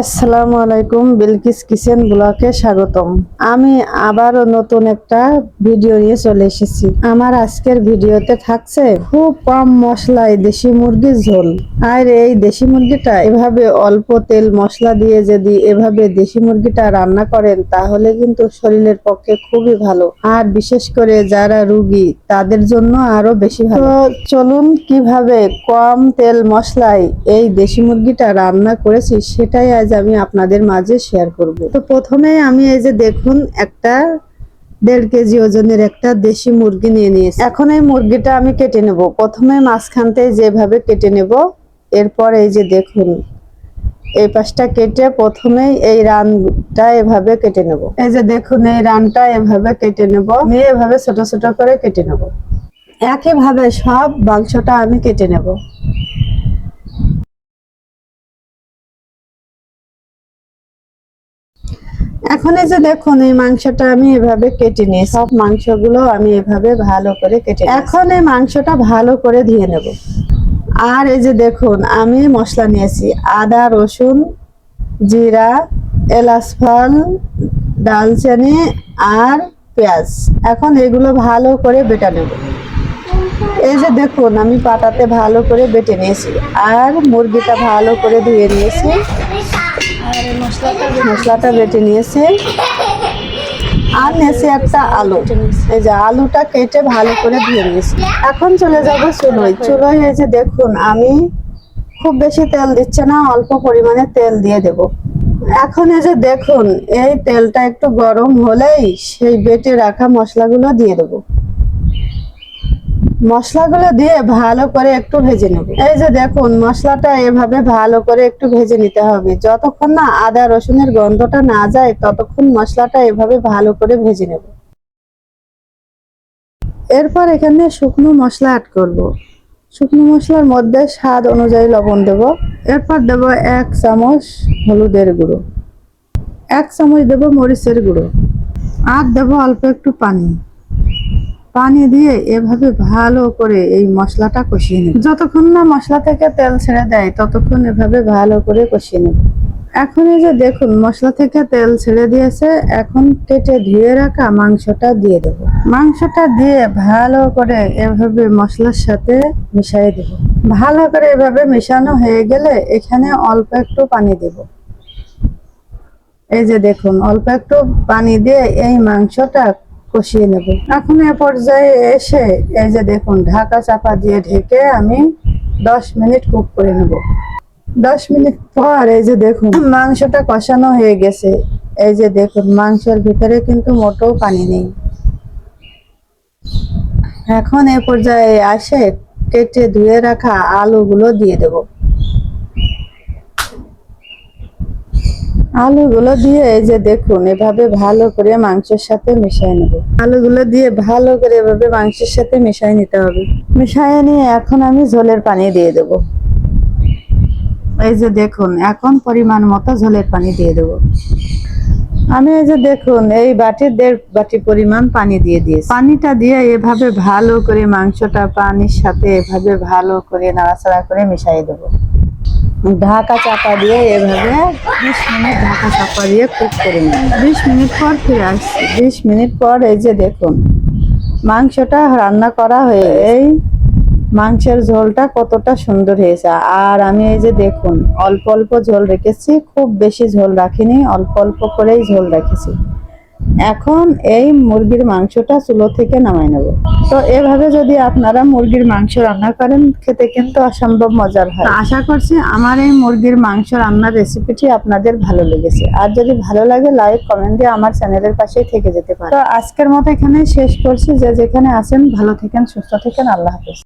আসসালামু আলাইকুম, বিলকিস কিচেন ব্লকে স্বাগতম। আমি আবারও নতুন একটা ভিডিও নিয়ে চলে এসেছি। আমার আজকের ভিডিওতে থাকছে খুব কম মশলায় দেশি মুরগির ঝোল। আর এই দেশি মুরগিটা এভাবে অল্প তেল মশলা দিয়ে যদি এভাবে দেশি মুরগিটা রান্না করেন, তাহলে কিন্তু শরীরের পক্ষে খুবই ভালো। আর বিশেষ করে যারা রুগী, তাদের জন্য আরও বেশি ভালো। চলুন কীভাবে কম তেল মশলায় এই দেশি মুরগিটা রান্না করেছি, সেটাই আজ আমি আপনাদের মাঝে শেয়ার করব। তো প্রথমে আমি এই যে দেখুন, একটা দেড় কেজি ওজনের একটা দেশি মুরগি নিয়ে নিয়েছি। এখন এই মুরগিটা আমি কেটে নেব। প্রথমে মাঝখানতে যেভাবে কেটে নেব, এরপর এই যে দেখুন, এই পাশটা কেটে প্রথমেই এই রানটা এভাবে কেটে নেব। এই যে দেখুন, এই রানটা এভাবে কেটে নেব। নিয়ে এভাবে ছোট ছোট করে কেটে নেব। একইভাবে সব মাংসটা আমি কেটে নেব। এখন এই যে দেখুন, এই মাংসটা আমি এভাবে কেটে নিই। সব মাংসগুলো আমি এভাবে ভালো করে কেটে এখন এই মাংসটা ভালো করে ধুয়ে নেব। আর এই যে দেখুন, আমি মশলা নিয়েছি। আদা, রসুন, জিরা, এলাচ, ফল, ডালচিনি আর পেঁয়াজ। এখন এগুলো ভালো করে বেটা নেব। এই যে দেখুন, আমি পাটাতে ভালো করে বেটে নিয়েছি। আর মুরগিটা ভালো করে ধুয়ে নিয়েছি। মশলাটা বেটে নিয়েছি। আর নিয়েছি একটা আলু। এই যে আলুটা কেটে ভালো করে ধুয়ে নিয়েছি। এখন চলে যাব চুলোয়। চুলোয় এই যে দেখুন আমি খুব বেশি তেল দিচ্ছে না অল্প পরিমাণে তেল দিয়ে দেব। এখন এই যে দেখুন এই তেলটা একটু গরম হলেই সেই বেটে রাখা মশলাগুলো দিয়ে দেবো। মশলাগুলো দিয়ে ভালো করে একটু ভেজে নেব। এই যে দেখুন, মশলাটা এভাবে ভালো করে একটু ভেজে নিতে হবে। যতক্ষণ না আদা রসুনের গন্ধটা না যায়, ততক্ষণ মশলাটা এভাবে ভালো করে ভেজে নেব। এরপর এখানে শুকনো মশলা অ্যাড করব। শুকনো মশলার মধ্যে স্বাদ অনুযায়ী লবণ দেব। এরপর দেব এক চামচ হলুদের গুঁড়ো। এক চামচ দেব মরিচের গুঁড়ো। আর দেব অল্প একটু পানি। পানি দিয়ে এভাবে ভালো করে এই মশলাটা কষিয়ে নেব। যতক্ষণ না মশলা থেকে তেল ছেড়ে দেয়, ততক্ষণ এভাবে ভালো করে কষিয়ে নেব। এখন এই যে দেখুন, মশলা থেকে তেল ছেড়ে দিয়েছে, এখন কেটে ধুয়ে রাখা মাংসটা দিয়ে দেব। মাংসটা দিয়ে ভালো করে এভাবে মশলার সাথে মিশিয়ে দেব। ভালো করে এভাবে মেশানো হয়ে গেলে এখানে অল্প একটু পানি দেব। এই যে দেখুন, অল্প একটু পানি দিয়ে এই মাংসটা কষিয়ে নেব। এখন এ পর্যায়ে এসে এই যে দেখুন, ঢাকা চাপা দিয়ে ঢেকে আমি দশ মিনিট কুক করে নেব। দশ মিনিট পর এই যে দেখুন, মাংসটা কষানো হয়ে গেছে। এই যে দেখুন, মাংসের ভিতরে কিন্তু মোটেও পানি নেই। এখন এ পর্যায়ে আসে কেটে ধুয়ে রাখা আলুগুলো দিয়ে দেবো। আলুগুলো দিয়ে এই যে দেখুন, এভাবে ভালো করে মাংসের সাথে মিশিয়ে নেব। আলুগুলো দিয়ে ভালো করে এভাবে মাংসের সাথে মিশিয়ে নিতে হবে। মিশিয়ে নিয়ে এখন আমি ঝোলের পানি দিয়ে দেব। এই যে দেখুন, এখন পরিমাণ মতো ঝোলের পানি দিয়ে দেব। আমি এই যে দেখুন, এই বাটির দেড় বাটি পরিমাণ পানি দিয়ে দিয়েছি। পানিটা দিয়ে এভাবে ভালো করে মাংসটা পানির সাথে এভাবে ভালো করে নাড়াচাড়া করে মিশিয়ে দেবো। ঢাকা চাপা দিয়ে এভাবে বিশ মিনিট ঢাকা চাপা দিয়ে কুক করে নিই বিশ মিনিট পর ফিরে আসছি। বিশ মিনিট পর এই যে দেখুন, মাংসটা রান্না করা হয়ে, এই মাংসের ঝোলটা কতটা সুন্দর হয়েছে। আর আমি এই যে দেখুন, অল্প অল্প ঝোল রেখেছি, খুব বেশি ঝোল রাখিনি, অল্প অল্প করেই ঝোল রেখেছি। এখন এই মুরগির মাংসটা চুলো থেকে নামাই নেব। তো এভাবে যদি আপনারা মুরগির মাংস রান্না করেন খেতে কিন্তু অসম্ভব মজার হয়। আশা করছি আমার এই মুরগির মাংস রান্নার রেসিপিটি আপনাদের ভালো লেগেছে। আর যদি ভালো লাগে লাইক কমেন্ট দিয়ে আমার চ্যানেলের পাশেই থেকে যেতে পারে তো আজকের মতো এখানে শেষ করছি। যে যেখানে আছেন ভালো থেকেন সুস্থ থাকেন। আল্লাহ হাফেজ।